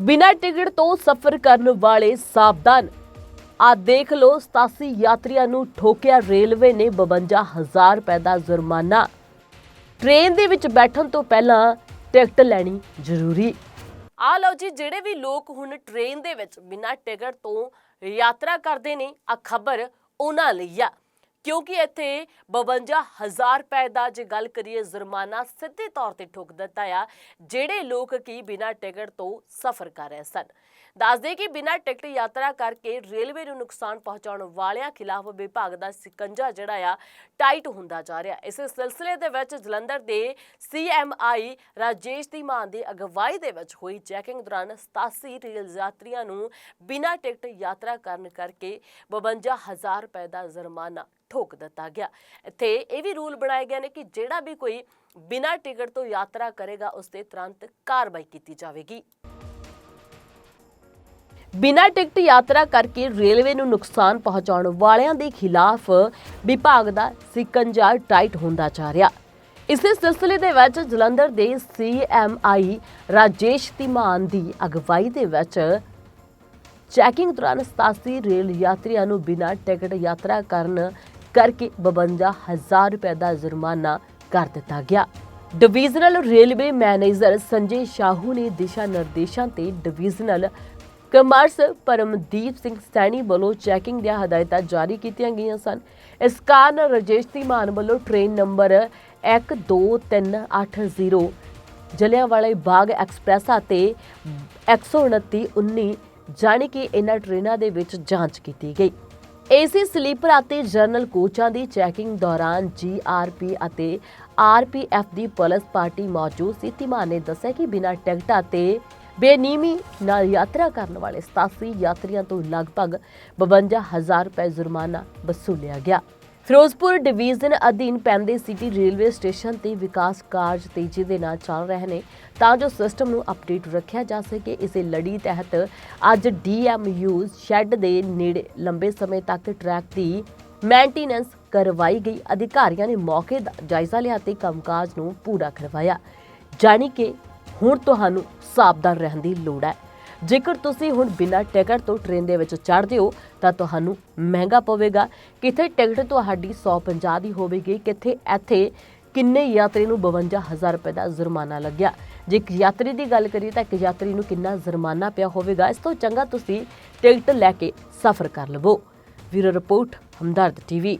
ਬਿਨਾਂ ਟਿਕਟ ਤੋਂ ਸਫ਼ਰ ਕਰਨ ਵਾਲੇ ਸਾਵਧਾਨ। ਆ ਦੇਖ ਲਓ 87 ਯਾਤਰੀਆਂ ਨੂੰ ਠੋਕਿਆ ਰੇਲਵੇ ਨੇ 52000 ਰੁਪਏ ਦਾ ਜੁਰਮਾਨਾ। ਟ੍ਰੇਨ ਦੇ ਵਿੱਚ ਬੈਠਣ ਤੋਂ ਪਹਿਲਾਂ ਟਿਕਟ ਲੈਣੀ ਜ਼ਰੂਰੀ। ਆ ਲਓ ਜੀ, ਜਿਹੜੇ ਵੀ ਲੋਕ ਹੁਣ ਟ੍ਰੇਨ ਦੇ ਵਿੱਚ ਬਿਨਾਂ ਟਿਕਟ ਤੋਂ ਯਾਤਰਾ ਕਰਦੇ ਨੇ ਆ ਖਬਰ ਉਹਨਾਂ ਲਈ ਆ। ਕਿਉਂਕਿ ਇੱਥੇ 52000 ਰੁਪਏ ਦਾ ਜੇ ਗੱਲ ਕਰੀਏ ਜੁਰਮਾਨਾ ਸਿੱਧੇ ਤੌਰ ਤੇ ਠੋਕ ਦਿੱਤਾ ਆ, ਜਿਹੜੇ ਲੋਕ ਕੀ ਬਿਨਾਂ ਟਿਕਟ ਤੋਂ ਸਫ਼ਰ ਕਰ ਰਹੇ ਸਨ। ਦੱਸਦੇ ਕਿ ਬਿਨਾਂ ਟਿਕਟ ਯਾਤਰਾ ਕਰਕੇ ਰੇਲਵੇ ਨੂੰ ਨੁਕਸਾਨ ਪਹੁੰਚਾਉਣ ਵਾਲਿਆਂ ਖਿਲਾਫ ਵਿਭਾਗ ਦਾ ਸਿਕੰਜਾ ਜਿਹੜਾ ਆ, ਟਾਈਟ ਹੁੰਦਾ ਜਾ ਰਿਹਾ। ਇਸ ਸਿਲਸਿਲੇ ਦੇ ਵਿੱਚ ਜਲੰਧਰ ਦੇ ਸੀਐਮਆਈ ਰਾਜੇਸ਼ ਧੀਮਾਨ ਦੀ ਅਗਵਾਈ ਦੇ ਵਿੱਚ ਹੋਈ ਚੈਕਿੰਗ ਦੌਰਾਨ 87 ਰੇਲ ਯਾਤਰੀਆਂ ਨੂੰ ਬਿਨਾਂ ਟਿਕਟ ਯਾਤਰਾ ਕਰਨ ਕਰਕੇ 52000 ਰੁਪਏ ਦਾ ਜੁਰਮਾਨਾ ਠੋਕ ਦਿੱਤਾ ਗਿਆ। ਇੱਥੇ ਇਹ ਵੀ ਰੂਲ ਬਣਾਏ ਗਏ ਨੇ ਕਿ ਜਿਹੜਾ ਵੀ ਕੋਈ ਬਿਨਾਂ ਟਿਕਟ ਤੋਂ ਯਾਤਰਾ ਕਰੇਗਾ, ਉਸ ਤੇ ਤੁਰੰਤ ਕਾਰਵਾਈ ਕੀਤੀ ਜਾਵੇਗੀ। ਬਿਨਾਂ ਟਿਕਟ ਯਾਤਰਾ ਕਰਕੇ ਰੇਲਵੇ ਨੂੰ ਨੁਕਸਾਨ ਪਹੁੰਚਾਉਣ ਵਾਲਿਆਂ ਦੇ ਖਿਲਾਫ ਵਿਭਾਗ ਦਾ ਸਿਕੰਜਾ ਟਾਈਟ ਹੁੰਦਾ ਜਾ ਰਿਹਾ। ਇਸੇ ਸਿਲਸਿਲੇ ਦੇ ਵਿੱਚ ਜਲੰਧਰ ਦੇ ਸੀਐਮਆਈ ਰਾਜੇਸ਼ ਧੀਮਾਨ ਦੀ ਅਗਵਾਈ ਦੇ ਵਿੱਚ ਚੈਕਿੰਗ ਦੌਰਾਨ 87 ਰੇਲ ਯਾਤਰੀਆਂ ਨੂੰ ਬਿਨਾਂ ਟਿਕਟ ਯਾਤਰਾ ਕਰਨ ਕਰਕੇ 52000 ਰੁਪਏ ਦਾ ਜੁਰਮਾਨਾ ਕਰ ਦਿੱਤਾ ਗਿਆ। Divisional railway manager Sanjay Shahu ਨੇ ਦਿਸ਼ਾ ਨਿਰਦੇਸ਼ਾਂ ਤੇ ਡਿਵੀਜ਼ਨਲ ਕਮਰਸ ਪਰਮਦੀਪ ਸਿੰਘ ਸੈਣੀ ਵੱਲੋਂ ਚੈਕਿੰਗ ਦੀਆਂ ਹਦਾਇਤਾਂ ਜਾਰੀ ਕੀਤੀਆਂ ਗਈਆਂ ਸਨ। ਇਸ ਕਾਰਨ ਰਜੇਸ਼ ਧੀਮਾਨ ਵੱਲੋਂ train number 12380 Jallianwale Bagh express ਅਤੇ 129 19 ਜਾਣੀ ਕਿ ਇਹਨਾਂ ਟ੍ਰੇਨਾਂ ਦੇ ਵਿੱਚ ਜਾਂਚ ਕੀਤੀ ਗਈ। ਏਸੀ ਸਲੀਪਰ ਅਤੇ ਜਰਨਲ ਕੋਚਾਂ ਦੀ ਚੈਕਿੰਗ ਦੌਰਾਨ ਜੀਆਰਪੀ ਅਤੇ ਆਰਪੀਐਫ ਦੀ ਪੁਲਿਸ ਪਾਰਟੀ ਮੌਜੂਦ ਸੀ। ਧੀਮਾਨ ਨੇ ਦੱਸਿਆ ਕਿ ਬਿਨਾਂ ਟਿਕਟਾਂ ਤੇ ਬੇਨੀਮੀ ਨਾਲ ਯਾਤਰਾ ਕਰਨ ਵਾਲੇ 87 ਯਾਤਰੀਆਂ ਤੋਂ ਲਗਭਗ 52000 ਰੁਪਏ ਜੁਰਮਾਨਾ ਵਸੂਲਿਆ ਗਿਆ। ਫਿਰੋਜ਼ਪੁਰ ਡਿਵੀਜ਼ਨ ਅਧੀਨ ਪੈਂਦੇ ਸਿਟੀ ਰੇਲਵੇ ਸਟੇਸ਼ਨ ਤੇ ਵਿਕਾਸ ਕਾਰਜ ਤੇਜ਼ੀ ਦੇ ਨਾਲ ਚੱਲ ਰਹੇ ਨੇ, ਤਾਂ ਜੋ ਸਿਸਟਮ ਨੂੰ ਅਪਡੇਟ ਰੱਖਿਆ ਜਾ ਸਕੇ। ਇਸੇ ਲੜੀ ਤਹਿਤ ਅੱਜ ਡੀਐਮਯੂ ਸ਼ੈੱਡ ਦੇ ਨੇੜੇ ਲੰਬੇ ਸਮੇਂ ਤੱਕ ਟਰੈਕ ਦੀ ਮੇਨਟੇਨੈਂਸ ਕਰਵਾਈ ਗਈ। ਅਧਿਕਾਰੀਆਂ ਨੇ ਮੌਕੇ ਦਾ ਜਾਇਜ਼ਾ ਲਿਆ ਤੇ ਕੰਮਕਾਜ ਨੂੰ ਪੂਰਾ ਕਰਵਾਇਆ। ਜਾਣੀ ਕਿ ਹੁਣ ਤੁਹਾਨੂੰ ਸਾਵਧਾਨ ਰਹਿਣ ਦੀ ਲੋੜ ਹੈ। ਜੇਕਰ ਤੁਸੀਂ ਹੁਣ ਬਿਨਾਂ ਟਿਕਟ ਤੋਂ ਟ੍ਰੇਨ ਦੇ ਵਿੱਚ ਚੜ੍ਹਦੇ ਹੋ, ਤਾਂ ਤੁਹਾਨੂੰ ਮਹਿੰਗਾ ਪਵੇਗਾ। ਕਿਥੇ ਟਿਕਟ ਤੁਹਾਡੀ 150 ਦੀ ਹੋਵੇਗੀ, ਕਿਥੇ ਇੱਥੇ ਕਿੰਨੇ ਯਾਤਰੀ ਨੂੰ 52000 ਰੁਪਏ ਦਾ ਜੁਰਮਾਨਾ ਲੱਗਿਆ। ਜੇ ਇੱਕ ਯਾਤਰੀ ਦੀ ਗੱਲ ਕਰੀਏ, ਤਾਂ ਇੱਕ ਯਾਤਰੀ ਨੂੰ ਕਿੰਨਾ ਜੁਰਮਾਨਾ ਪਿਆ ਹੋਵੇਗਾ, ਇਸ ਤੋਂ ਚੰਗਾ ਤੁਸੀਂ ਟਿਕਟ ਲੈ ਕੇ ਸਫ਼ਰ ਕਰ ਲਵੋ। ਵੀਰੋ ਰਿਪੋਰਟ, ਹਮਦਰਦ ਟੀਵੀ।